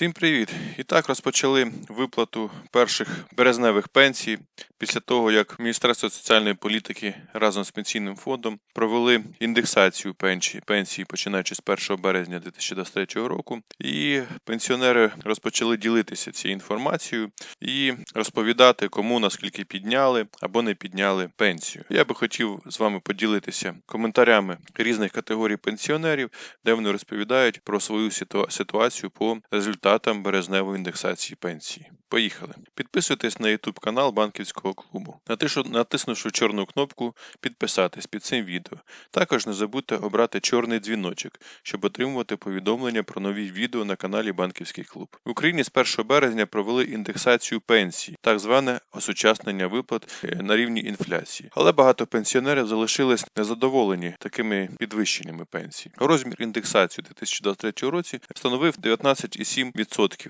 Всім привіт! І так розпочали виплату перших березневих пенсій після того, як Міністерство соціальної політики разом з пенсійним фондом провели індексацію пенсій, пенсій починаючи з 1 березня 2023 року. І пенсіонери розпочали ділитися цією інформацією і розповідати, кому наскільки підняли або не підняли пенсію. Я би хотів з вами поділитися коментарями різних категорій пенсіонерів, де вони розповідають про свою ситуацію по результатам березневої індексації пенсії. Поїхали. Підписуйтесь на YouTube канал банківського клубу. Натиснувши чорну кнопку підписатись під цим відео. Також не забудьте обрати чорний дзвіночок, щоб отримувати повідомлення про нові відео на каналі Банківський клуб. В Україні з 1 березня провели індексацію пенсій, так зване осучаснення виплат е, на рівні інфляції. Але багато пенсіонерів залишились незадоволені такими підвищеннями пенсій. Розмір індексації у 2023 році становив 19,7%.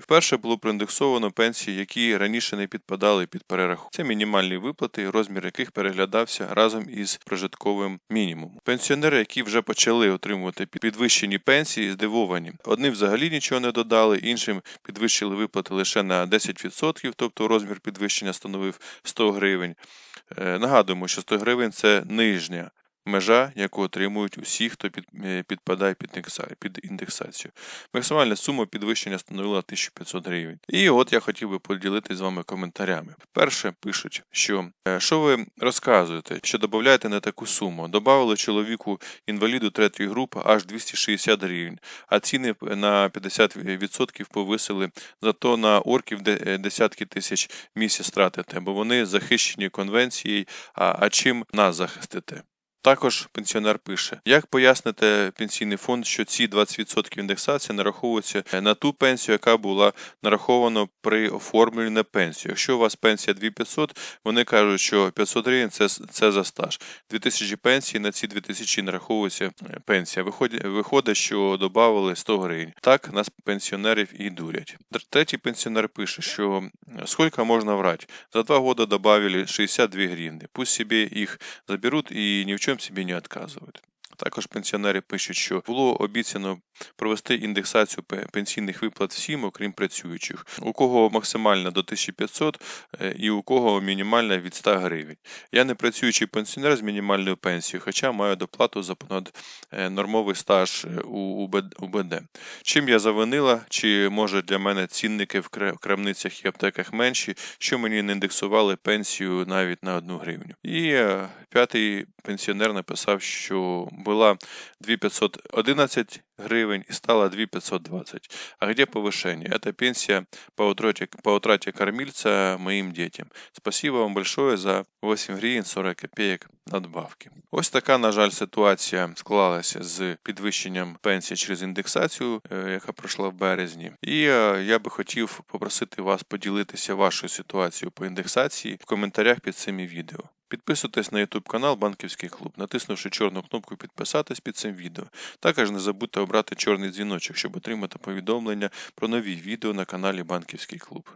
Вперше було проіндексовано пенсії, які раніше не підпадали під перерахунок. Це мінімальні виплати, розмір яких переглядався разом із прожитковим мінімумом. Пенсіонери, які вже почали отримувати підвищені пенсії, здивовані. Одним взагалі нічого не додали, іншим підвищили виплати лише на 10%, тобто розмір підвищення становив 100 гривень. Е, Нагадуємо, що 100 гривень це нижня межа, яку отримують усі, хто під, е, підпадає під, індексацію. Максимальна сума підвищення становила 1500 гривень. І от я хотів би поділитися з вами коментарями. Перше пишуть, що е, що ви розказуєте, що додаєте не таку суму. Добавили чоловіку інваліду третьої групи аж 260 гривень, а ціни на 50% повисили. Зато на орків е, десятки тисяч місяць тратите, бо вони захищені конвенцією. А, а чим нас захистите? Також пенсіонер пише: як поясните пенсійний фонд, що ці 20% індексації нараховуються на ту пенсію, яка була нарахована при оформленні на пенсію. Якщо у вас пенсія 2500, вони кажуть, що 500 гривень це, це за стаж. 2000 пенсії на ці 2000 нараховується пенсія. Виходить, виходить, що додавали 100 гривень. Так нас пенсіонерів і дурять. Третій пенсіонер пише, що е, сколько можна врать? За два года добавили 62 гривны. Пусть себе їх заберуть і ні в чому собі не відказують. Також пенсіонери пишуть, що було обіцяно провести індексацію пенсійних виплат всім, окрім працюючих, у кого максимальна до 1500 е, і у кого мінімальна від 100 гривень. Я не працюючий пенсіонер з мінімальною пенсією, хоча маю доплату за понад е, нормовий стаж е, у УБД. Чим я завинила, чи може для мене цінники в крамницях і аптеках менші, що мені не індексували пенсію навіть на одну гривню. І п'ятий пенсіонер написав, що була 2511 гривень и стала 2520. А где повышение? Это пенсия по утрате, по утрате кормильца моим детям. Спасибо вам большое за 8 гривень 40 копеек надбавки. Ось така, на жаль, ситуація склалася з підвищенням пенсії через індексацію, е, яка пройшла в березні. І е, я би хотів попросити вас поділитися вашою ситуацією по індексації в коментарях під цим відео. Підписуйтесь на YouTube канал Банківський клуб, натиснувши чорну кнопку підписатись під цим відео. Також не забудьте обрати чорний дзвіночок, щоб отримати повідомлення про нові відео на каналі Банківський клуб.